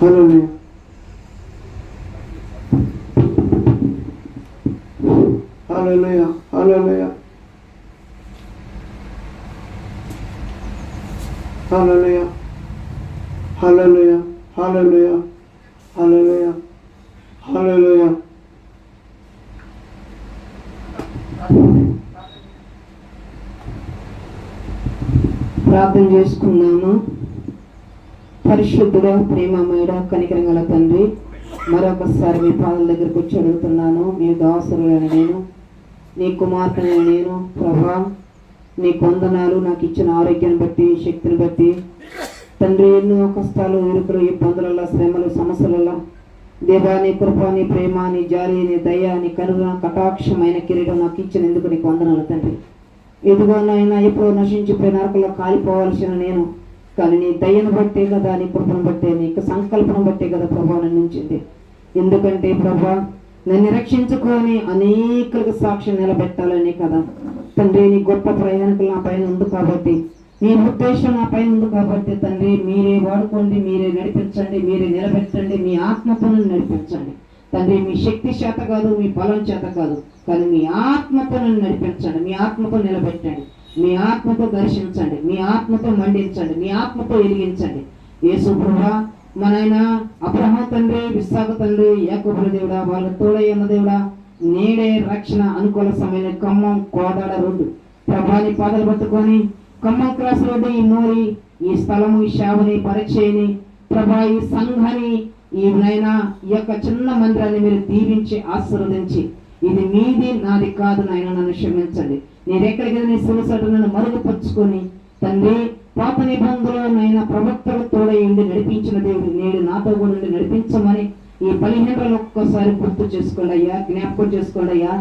Gönüllüyüm. Haleluya, haleluya. Haleluya. Haleluya, haleluya. Haleluya. Haleluya. ప్రార్థన చేసుకుందాము పరిశుద్ధుడ ప్రేమమయుడ కనికరం గల తండ్రి మరొకసారి మీ పాదల దగ్గరకు వచ్చి అడుగుతున్నాను. మీ దాసురులైన నేను నీ కుమార్తెనైన నేను ప్రభా నీ కొందనాలు నాకు ఇచ్చిన ఆరోగ్యాన్ని బట్టి శక్తిని బట్టి. తండ్రి ఎన్నో కష్టాలు ఇరుకులు ఇబ్బందులలో శ్రమలు సమస్యలలో దేవా నీ కృప నీ ప్రేమ నీ జాలి నీ దయ నీ కనుగొన కటాక్షమైన కిరీటం నాకు ఇచ్చిన ఎందుకు నీకు వందనాలు తండ్రి. ఇదిగో నాయన ఎప్పుడో నశించిపోయిన అరకులో కాలిపోవాల్సిన నేను కానీ నీ దయను బట్టే కదా నీ కృపను బట్టే నీకు సంకల్పను బట్టే కదా ప్రభా నన్ను ఉంచింది. ఎందుకంటే ప్రభా నన్ను రక్షించుకొని అనేకులకు సాక్షి నిలబెట్టాలని కదా తండ్రి నీ గొప్ప ప్రయాణికులు నా పైన ఉంది కాబట్టి మీ ఉద్దేశం నా పైన ఉంది కాబట్టి తండ్రి మీరే వాడుకోండి మీరే నడిపించండి మీరే నిలబెట్టండి మీ ఆత్మతో నడిపించండి. తండ్రి మీ శక్తి చేత కాదు మీ బలం చేత కాదు కానీ మీ ఆత్మతో నడిపించండి మీ ఆత్మతో నిలబెట్టండి. మీ ఆత్మతో దర్శించండి. మీ ఆత్మతో మండించండి. మీ ఆత్మతో వెలిగించండి యేసు ప్రభా మనైన అబ్రహ తండ్రి విశాఖ తండ్రి యాకబుల దేవుడా వాళ్ళ తోడయ్యన్న దేవుడా నేడే రక్షణ అనుకూల సమయం ఖమ్మం కోదాడ రోడ్డు. ప్రభాని పాదలు పట్టుకొని ఖమ్మం క్రాస్ రోడ్డు ఈ మోరి ఈ స్థలము ఈ శావని పరిచయని ప్రభా ఈ సంఘని ఈ నైనా ఈ యొక్క చిన్న మందిరాన్ని మీరు దీవించి ఆశీర్వదించి ఇది మీది నాది కాదు నాయన నన్ను క్షమించండి. నేనెక్కడికి నీ సులసటలను మరుగుపరుచుకొని తండ్రి పాత నిబంధనలో నైనా ప్రవక్తలు తోడయండి నడిపించిన దేవుడు నేడు నాతో కూడా నడిపించమని ఈ బలిహీనలు ఒక్కసారి గుర్తు చేసుకోండి అయ్యా జ్ఞాపకం చేసుకోండి అయ్యా.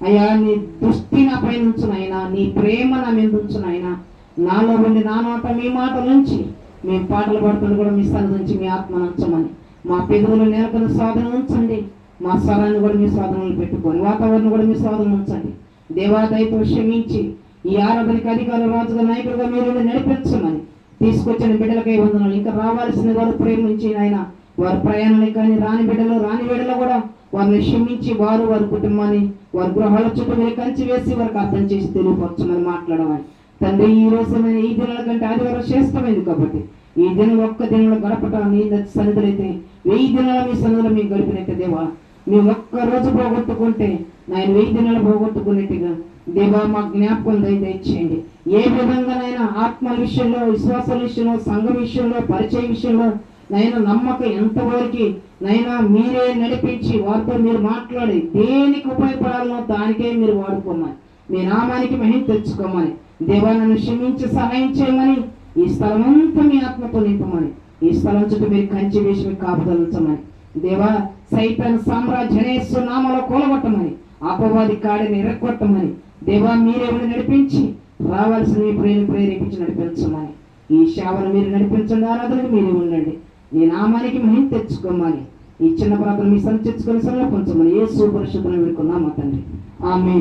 అయ్యా నీ దృష్టి నా పైన ఉంచునైనా నీ ప్రేమ నా మీద ఉంచునైనా నాలో ఉండి నా మాట మీ మాట నుంచి మేము పాటలు పాడుతుంటే కూడా మీ స్థానం నుంచి మీ ఆత్మ ఉంచమని మా పెదవులు నేర్పని సాధన ఉంచండి. మా స్వరాన్ని కూడా మీ సాధనలు పెట్టుకొని వాతావరణం కూడా మీ సాధన ఉంచండి. దేవాదయతో క్షమించి ఈ ఆరాధనకి అధికార రాజుగా నాయకులుగా మీరు నడిపించమని తీసుకొచ్చిన బిడ్డలకై వందనాలు. ఇంకా రావాల్సిన వారు ప్రేమించి ఆయన వారి ప్రయాణాలు కానీ రాని బిడ్డలు రాని బిడ్డలు కూడా వారిని క్షమించి వారు వారి కుటుంబాన్ని వారి గృహాల చుట్టూ మీరు కంచి వేసి వారికి అర్థం చేసి తెలియపరచమని మాట్లాడమని. తండ్రి ఈ రోజు ఈ దినాల కంటే ఆదివారం శ్రేష్టమైంది కాబట్టి ఈ దినం ఒక్క దినంలో గడపటం నీ సన్నిధులైతే వెయ్యి దినాల మీ సన్నిధిలో మేము గడిపినట్టు దేవా. మేము ఒక్కరోజు పోగొట్టుకుంటే నేను వెయ్యి దినాలు పోగొట్టుకున్నట్టుగా దేవా మా జ్ఞాపకం దయచేయండి. ఏ విధంగానైనా ఆత్మ విషయంలో విశ్వాసాల విషయంలో సంఘ విషయంలో పరిచయ విషయంలో నైనా నమ్మకం ఎంతవరకు నైనా మీరే నడిపించి వారితో మీరు మాట్లాడి దేనికి ఉపయోగపడాలనో దానికే మీరు వాడుకోమని మీ నామానికి మహిమ తెచ్చుకోమని దేవా నన్ను క్షమించి సహాయం చేయమని ఈ స్థలం అంతా మీ ఆత్మతో నింపమని ఈ స్థలం చుట్టూ మీరు కంచి వేసి మీకు కాపుదలుచమని దేవా సైతాన్ సామ్రాజ్యనేశ్వ నామలో కూలగొట్టమని అపవాది కాడిని ఎరగొట్టమని దేవా మీరే నడిపించి రావాల్సిన మీ ప్రేమ ప్రేరేపించి నడిపించమని. ఈ సేవను మీరు నడిపించండి ఆరాధనకు మీరే ఉండండి. ఈ నామానికి మహిమ తెచ్చుకోమని ఈ చిన్న ప్రాంతం మీ సంచరించుకొని పంచమని ఏ సూపరిశుద్ధం పెట్టుకున్నామా తండ్రి. ఆమె